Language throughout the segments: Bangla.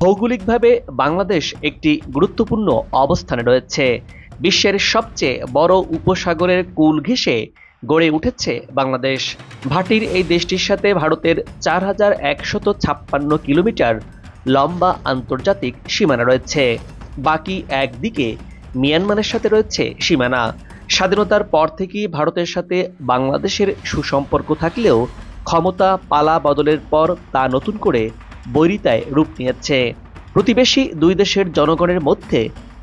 ভৌগোলিকভাবে বাংলাদেশ একটি গুরুত্বপূর্ণ অবস্থানে রয়েছে। বিশ্বের সবচেয়ে বড় উপসাগরের কুল ঘেঁষে গড়ে উঠেছে বাংলাদেশ। ভাটির এই দেশটির সাথে ভারতের চার হাজার একশত ছাপ্পান্ন কিলোমিটার লম্বা আন্তর্জাতিক সীমানা রয়েছে। বাকি একদিকে মিয়ানমারের সাথে রয়েছে সীমানা। স্বাধীনতার পর থেকেই ভারতের সাথে বাংলাদেশের সুসম্পর্ক থাকলেও ক্ষমতা পালা বদলের পর তা নতুন করে বৈরিতায় রূপ নিয়েছে। প্রতিবেশী দুই দেশের জনগণের মধ্যে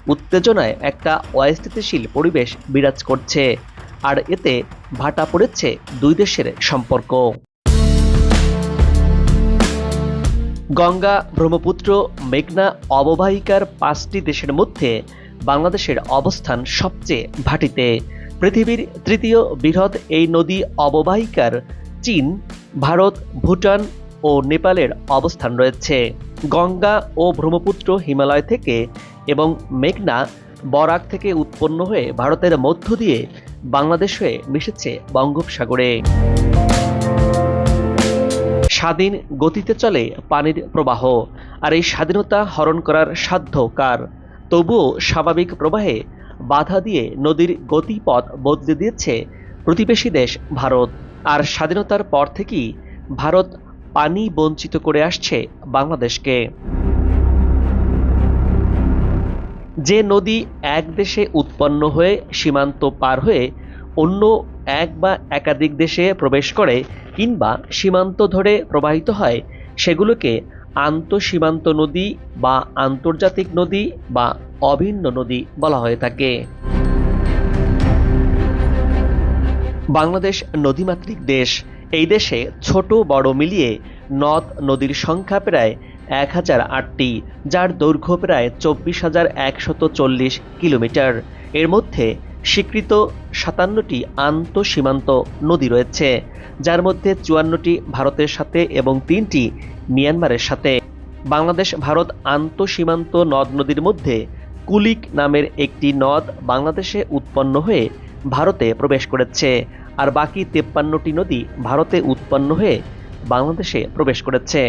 উত্তেজনায় একটা অস্থিতিশীল পরিবেশ বিরাজ করছে, আর এতে ভাটা পড়েছে দুই দেশের সম্পর্ক। গঙ্গা ব্রহ্মপুত্র, মেঘনা অববাহিকার পাঁচটি দেশের মধ্যে বাংলাদেশের অবস্থান সবচেয়ে ভাটিতে। পৃথিবীর তৃতীয় বৃহৎ এই নদী অববাহিকার চীন, ভারত, ভুটান ও নেপালের অবস্থান রয়েছে। গঙ্গা ও ব্রহ্মপুত্র হিমালয় থেকে এবং মেঘনা বরাক থেকে উৎপন্ন হয়ে ভারতের মধ্য দিয়ে বাংলাদেশ হয়ে মিশেছে বঙ্গোপসাগরে। স্বাধীন গতিতে চলে পানির প্রবাহ, আর এই স্বাধীনতা হরণ করার সাধ্য কার? তবুও স্বাভাবিক প্রবাহে বাধা দিয়ে নদীর গতিপথ বদলে দিয়েছে প্রতিবেশী দেশ ভারত। আর স্বাধীনতার পর থেকেই ভারত পানি বঞ্চিত করে আসছে বাংলাদেশকে। যে নদী এক দেশে উৎপন্ন হয়ে সীমান্ত পার হয়ে অন্য এক বা একাধিক দেশে প্রবেশ করে কিংবা সীমান্ত ধরে প্রবাহিত হয়, সেগুলোকে আন্তঃসীমান্ত নদী বা আন্তর্জাতিক নদী বা অভিন্ন নদী বলা হয়ে থাকে। বাংলাদেশ নদীমাতৃক দেশ। এই দেশে ছোট বড় মিলিয়ে নদ নদীর সংখ্যা প্রায় এক হাজার আটটি, যার দৈর্ঘ্য প্রায় চব্বিশ হাজার একশত চল্লিশ কিলোমিটার। এর মধ্যে স্বীকৃত সাতান্নটি আন্তঃসীমান্ত নদী রয়েছে, যার মধ্যে চুয়ান্নটি ভারতের সাথে এবং তিনটি মিয়ানমারের সাথে। বাংলাদেশ, ভারত আন্তঃসীমান্ত নদ নদীর মধ্যে কুলিক নামের একটি নদ বাংলাদেশে উৎপন্ন হয়ে ভারতে প্রবেশ করেছে। আর বাকি তেপ্পান্নটি নদী ভারতে উৎপন্ন হয়ে বাংলাদেশে প্রবেশ করেছে।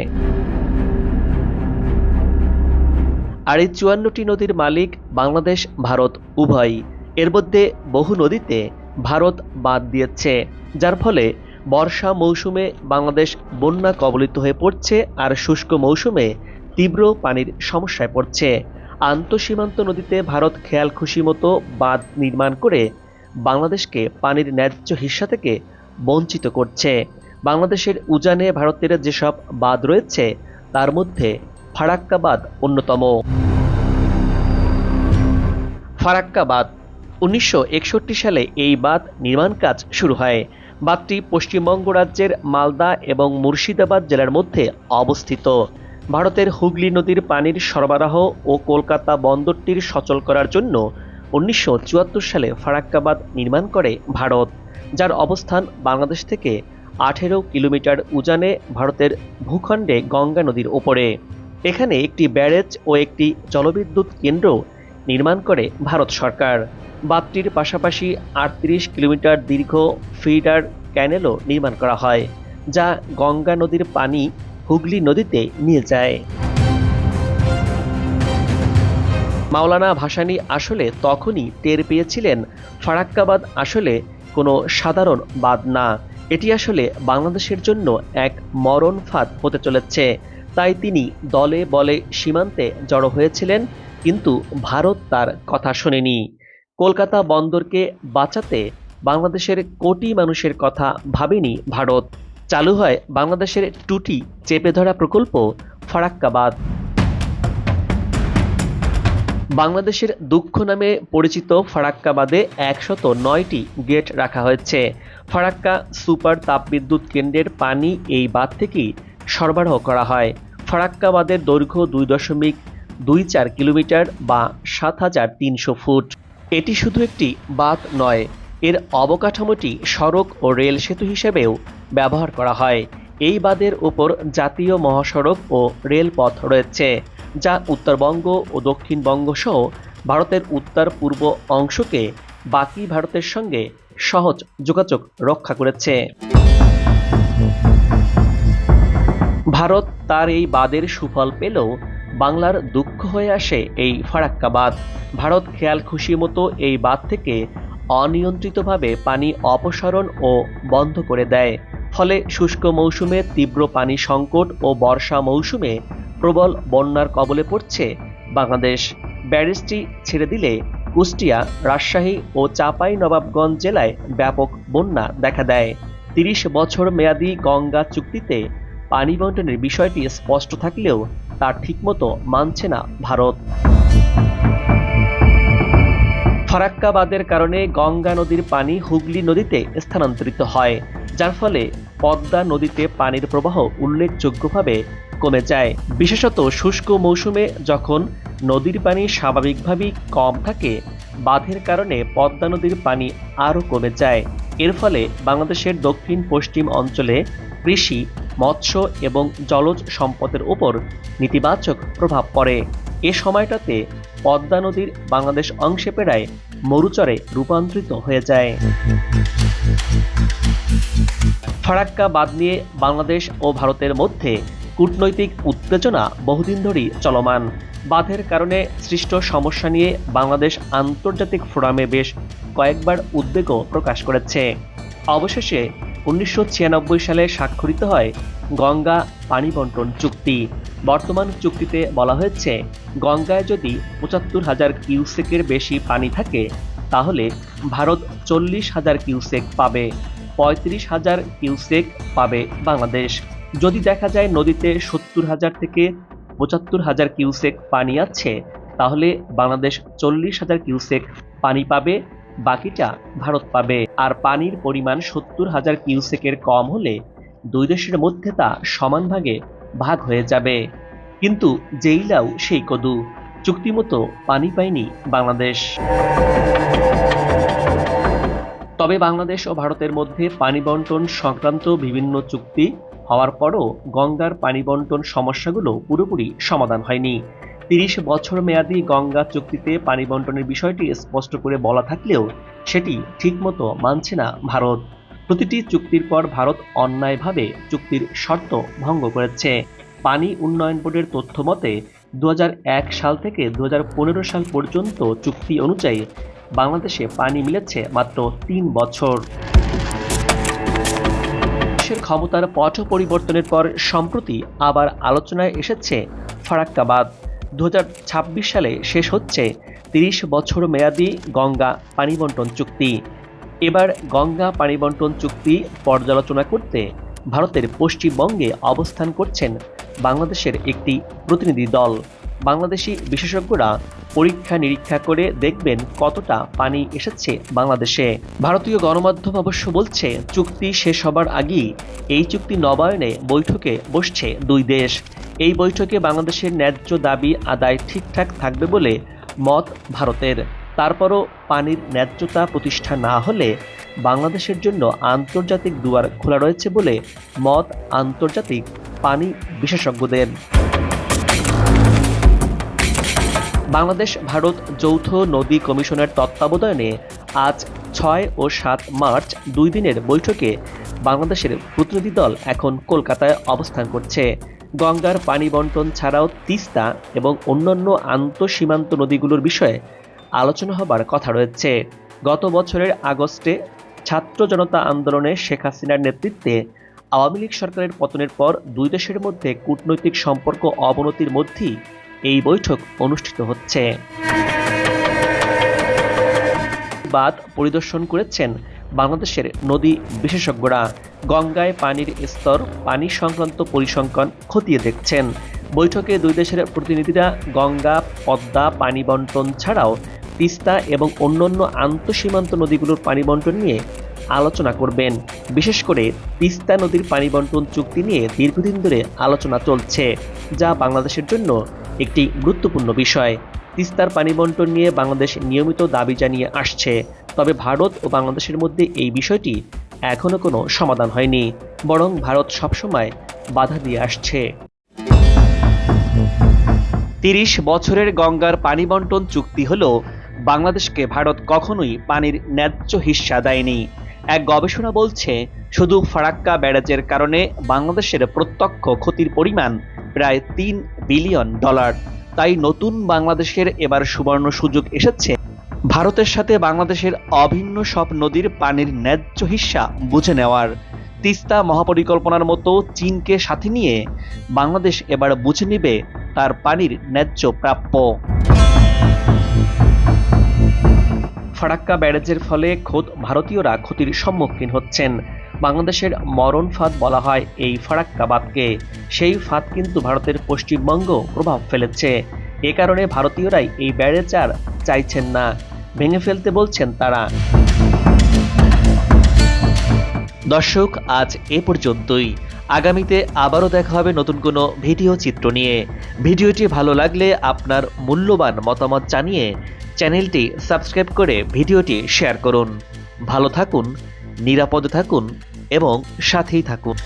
আর এই চুয়ান্নটি নদীর মালিক বাংলাদেশ, ভারত, উভয়। এর মধ্যে বহু নদীতে ভারত বাদ দিয়েছে, যার ফলে বর্ষা মৌসুমে বাংলাদেশ বন্যা কবলিত হয়ে পড়ছে আর শুষ্ক মৌসুমে তীব্র পানির সমস্যায় পড়ছে। আন্তঃসীমান্ত নদীতে ভারত খেয়াল খুশি মতো বাঁধ নির্মাণ করে বাংলাদেশকে পানির ন্যায্য হিস্সা থেকে বঞ্চিত করছে। বাংলাদেশের উজানে ভারতের যেসব বাঁধ রয়েছে, তার মধ্যে ফারাক্কা বাঁধ অন্যতম। ফারাক্কা বাঁধ উনিশশো একষট্টি সালে এই বাঁধ নির্মাণ কাজ শুরু হয়। বাঁধটি পশ্চিমবঙ্গ রাজ্যের মালদা এবং মুর্শিদাবাদ জেলার মধ্যে অবস্থিত। ভারতের হুগলি নদীর পানির সরবরাহ ও কলকাতা বন্দরটির সচল করার জন্য উনিশশো চুয়াত্তর সালে ফারাক্কাবাদ নির্মাণ করে ভারত, যার অবস্থান বাংলাদেশ থেকে আঠেরো কিলোমিটার উজানে ভারতের ভূখণ্ডে গঙ্গা নদীর ওপরে এখানে একটি ব্যারেজ ও একটি জলবিদ্যুৎ কেন্দ্র নির্মাণ করে ভারত সরকার। বাঁধটির পাশাপাশি আটত্রিশ কিলোমিটার দীর্ঘ ফিডার ক্যানেলও নির্মাণ করা হয়, যা গঙ্গা নদীর পানি হুগলি নদীতে নিয়ে যায়। মাওলানা ভাসানি আসলে তখনই টের পেয়েছিলেন, ফারাক্কাবাদ আসলে কোনো সাধারণ বাদ না। এটি আসলে বাংলাদেশের জন্য এক মরণ ফাঁদ হতে চলেছে। তাই তিনি দলে বলে সীমান্তে জড়ো হয়েছিলেন, কিন্তু ভারত তার কথা শোনেনি। কলকাতা বন্দরকে বাঁচাতে বাংলাদেশের কোটি মানুষের কথা ভাবেনি ভারত। চালু হয় বাংলাদেশের টুটি চেপে ধরা প্রকল্প ফারাক্কাবাদ। বাংলাদেশের দুঃখ নামে পরিচিত ফারাক্কাবাদে একশত নয়টি গেট রাখা হয়েছে। ফারাক্কা সুপার তাপবিদ্যুৎ কেন্দ্রের পানি এই বাঁধ থেকেই সরবরাহ করা হয়। ফারাক্কাবাদের দৈর্ঘ্য দুই দশমিক দুই চার কিলোমিটার বা সাত হাজার তিনশো ফুট। এটি শুধু একটি বাঁধ নয়, এর অবকাঠামোটি সড়ক ও রেল সেতু হিসেবেও ব্যবহার করা হয়। এই বাঁধের ওপর জাতীয় মহাসড়ক ও রেলপথ রয়েছে। যা উত্তরবঙ্গ ও দক্ষিণবঙ্গ সহ ভারতের উত্তর পূর্ব অংশকে বাকি ভারতের সঙ্গে সহজ যোগাযোগ রক্ষা করেছে। ভারত তার এই বাদের সুফল পেলেও বাংলার দুঃখ হয়ে আসে এই ফারাক্কা বাঁধ ভারত খেয়াল খুশি মতো এই বাঁধ থেকে অনিয়ন্ত্রিতভাবে পানি অপসারণ ও বন্ধ করে দেয়। ফলে শুষ্ক মৌসুমে তীব্র পানি সংকট ও বর্ষা মৌসুমে প্রবল বন্যার কবলে পড়ছে বাংলাদেশ। ব্যারেজটি ছেড়ে দিলে কুষ্টিয়া, রাজশাহী ও চাঁপাই নবাবগঞ্জ জেলায় ব্যাপক বন্যা দেখা দেয়। তিরিশ বছর মেয়াদী গঙ্গা চুক্তিতে পানি বন্টনের বিষয়টি স্পষ্ট থাকলেও তা ঠিকমতো মানছে না ভারত। ফারাক্কা বাঁধের কারণে গঙ্গা নদীর পানি হুগলি নদীতে স্থানান্তরিত হয়, যার ফলে পদ্মা নদীতে পানির প্রবাহ উল্লেখযোগ্যভাবে কমে যায়। বিশেষত শুষ্ক মৌসুমে যখন নদীর পানি স্বাভাবিকভাবেই কম থাকে, বাঁধের কারণে পদ্মা নদীর পানি আরও কমে যায়। এর ফলে বাংলাদেশের দক্ষিণ পশ্চিম অঞ্চলে কৃষি, মৎস্য এবং জলজ সম্পদের উপর নেতিবাচক প্রভাব পড়ে। এ সময়টাতে পদ্মা নদীর বাংলাদেশ অংশে প্রায় মরুচরে রূপান্তরিত হয়ে যায়। ফারাক্কা বাদ নিয়ে বাংলাদেশ ও ভারতের মধ্যে কূটনৈতিক উত্তেজনা বহুদিন ধরেই চলমান। বাঁধের কারণে সৃষ্ট সমস্যা নিয়ে বাংলাদেশ আন্তর্জাতিক ফোরামে বেশ কয়েকবার উদ্বেগও প্রকাশ করেছে। অবশেষে উনিশশো ছিয়ানব্বই সালে স্বাক্ষরিত হয় গঙ্গা পানি বন্টন চুক্তি। বর্তমান চুক্তিতে বলা হয়েছে, গঙ্গায় যদি পঁচাত্তর হাজার কিউসেকের বেশি পানি থাকে, তাহলে ভারত চল্লিশ হাজার কিউসেক পাবে, পঁয়ত্রিশ হাজার কিউসেক পাবে বাংলাদেশ। যদি দেখা যায় নদীতে সত্তর হাজার থেকে পঁচাত্তর হাজার কিউসেক পানি আছে, তাহলে বাংলাদেশ চল্লিশ হাজার কিউসেক পানি পাবে, বাকিটা ভারত পাবে। আর পানির পরিমাণ সত্তর হাজার কিউসেকের কম হলে দুই দেশের মধ্যে তা সমান ভাগে ভাগ হয়ে যাবে। কিন্তু যেই লাউ সেই কদু। চুক্তিমতো পানি পায়নি বাংলাদেশ। তবে বাংলাদেশ ও ভারতের মধ্যে পানি বন্টন সংক্রান্ত বিভিন্ন চুক্তি হওয়ার পরও গঙ্গার পানি বন্টন সমস্যাগুলো পুরোপুরি সমাধান হয়নি। তিরিশ বছর মেয়াদী গঙ্গা চুক্তিতে পানি বন্টনের বিষয়টি স্পষ্ট করে বলা থাকলেও সেটি ঠিকমতো মানছে না ভারত। প্রতিটি চুক্তির পর ভারত অন্যায়ভাবে চুক্তির শর্ত ভঙ্গ করেছে। পানি উন্নয়ন বোর্ডের তথ্য মতে দু হাজার এক সাল থেকে দু হাজার পনেরো সাল পর্যন্ত চুক্তি অনুযায়ী বাংলাদেশে পানি মিলেছে মাত্র তিন বছর। দেশের ক্ষমতার পট পরিবর্তনের পর সম্প্রতি আবার আলোচনায় এসেছে ফারাক্কা বাঁধ দু সালে শেষ হচ্ছে তিরিশ বছর মেয়াদি গঙ্গা পানি বন্টন চুক্তি। এবার গঙ্গা পানি বন্টন চুক্তি পর্যালোচনা করতে ভারতের পশ্চিমবঙ্গে অবস্থান করছেন বাংলাদেশের একটি প্রতিনিধি দল। বাংলাদেশি বিশেষজ্ঞরা পরীক্ষা নিরীক্ষা করে দেখবেন কতটা পানি এসেছে বাংলাদেশে। ভারতীয় গণমাধ্যম অবশ্য বলছে, চুক্তি শেষ হবার আগেই এই চুক্তি নবায়নে বৈঠকে বসছে দুই দেশ। এই বৈঠকে বাংলাদেশের ন্যায্য দাবি আদায় ঠিকঠাক থাকবে বলে মত ভারতের। তারপরও পানির ন্যায্যতা প্রতিষ্ঠা না হলে বাংলাদেশের জন্য আন্তর্জাতিক দুয়ার খোলা রয়েছে বলে মত আন্তর্জাতিক পানি বিশেষজ্ঞদের। বাংলাদেশ ভারত যৌথ নদী কমিশনের তত্ত্বাবধানে আজ ছয় ও সাত মার্চ দুই দিনের বৈঠকে বাংলাদেশের প্রতিনিধি দল এখন কলকাতায় অবস্থান করছে। গঙ্গার পানি বন্টন ছাড়াও তিস্তা এবং অন্যান্য আন্তঃসীমান্ত নদীগুলোর বিষয়ে আলোচনা হবার কথা রয়েছে। গত বছরের আগস্টে ছাত্র জনতা আন্দোলনে শেখ হাসিনার নেতৃত্বে আওয়ামী লীগ সরকারের পতনের পর দুই দেশের মধ্যে কূটনৈতিক সম্পর্ক অবনতির মধ্যেই এই বৈঠক অনুষ্ঠিত হচ্ছে। বাদ পরিদর্শন করেছেন বাংলাদেশের নদী বিশেষজ্ঞরা। গঙ্গায় পানির স্তর, পানি সংক্রান্ত পরিসংখ্যান খতিয়ে দেখছেন। বৈঠকে দুই দেশের প্রতিনিধিরা গঙ্গা, পদ্মা, পানি বন্টন ছাড়াও তিস্তা এবং অন্যান্য আন্তঃসীমান্ত নদীগুলোর পানি বন্টন নিয়ে আলোচনা করবেন। বিশেষ করে তিস্তা নদীর পানি বন্টন চুক্তি নিয়ে দীর্ঘদিন ধরে আলোচনা চলছে, যা বাংলাদেশের জন্য একটি গুরুত্বপূর্ণ বিষয়। তিস্তার পানি বন্টন নিয়ে বাংলাদেশ নিয়মিত দাবি জানিয়ে আসছে, তবে ভারত ও বাংলাদেশের মধ্যে এই বিষয়টি এখনও কোনো সমাধান হয়নি, বরং ভারত সবসময় বাধা দিয়ে আসছে। তিরিশ বছরের গঙ্গার পানি বন্টন চুক্তি হলেও বাংলাদেশকে ভারত কখনোই পানির ন্যায্য হিস্সা দেয়নি। এক গবেষণা বলছে, শুধু ফারাক্কা ব্যারাজের কারণে বাংলাদেশের প্রত্যক্ষ ক্ষতির পরিমাণ প্রায় তিন বিলিয়ন ডলার। তাই নতুন বাংলাদেশের এবার সুবর্ণ সুযোগ এসেছে। ভারতের সাথে বাংলাদেশের অভিন্ন সব নদীর পানির ন্যায্য হিস্সা বুঝে নেওয়ার। তিস্তা মহাপরিকল্পনার মতো চীনকে সাথে নিয়ে বাংলাদেশ এবার বুঝে নেবে তার পানির ন্যায্য প্রাপ্য। ফারাক্কা ব্যারেজের ফলে খোদ ভারতীয়রা ক্ষতির সম্মুখীন হচ্ছেন। বাংলাদেশের মরণ ফাঁদ বলা হয় এই ফারাক্কা বাঁধকে। সেই ফাঁদ কিন্তু ভারতের পশ্চিমবঙ্গ প্রভাব ফেলেছে। এ কারণে ভারতীয়রাই এই ব্যারেজ আর চাইছেন না। ভেঙে ফেলতে বলছেন তারা। দর্শক, আজ এ পর্যন্তই। আগামীতে আবারও দেখা হবে নতুন কোনো ভিডিও চিত্র নিয়ে। ভিডিওটি ভালো লাগলে আপনার মূল্যবান মতামত জানিয়ে চ্যানেলটি সাবস্ক্রাইব করে ভিডিওটি শেয়ার করুন। ভালো থাকুন নিরাপদে থাকুন এবং সাথেই থাকুন।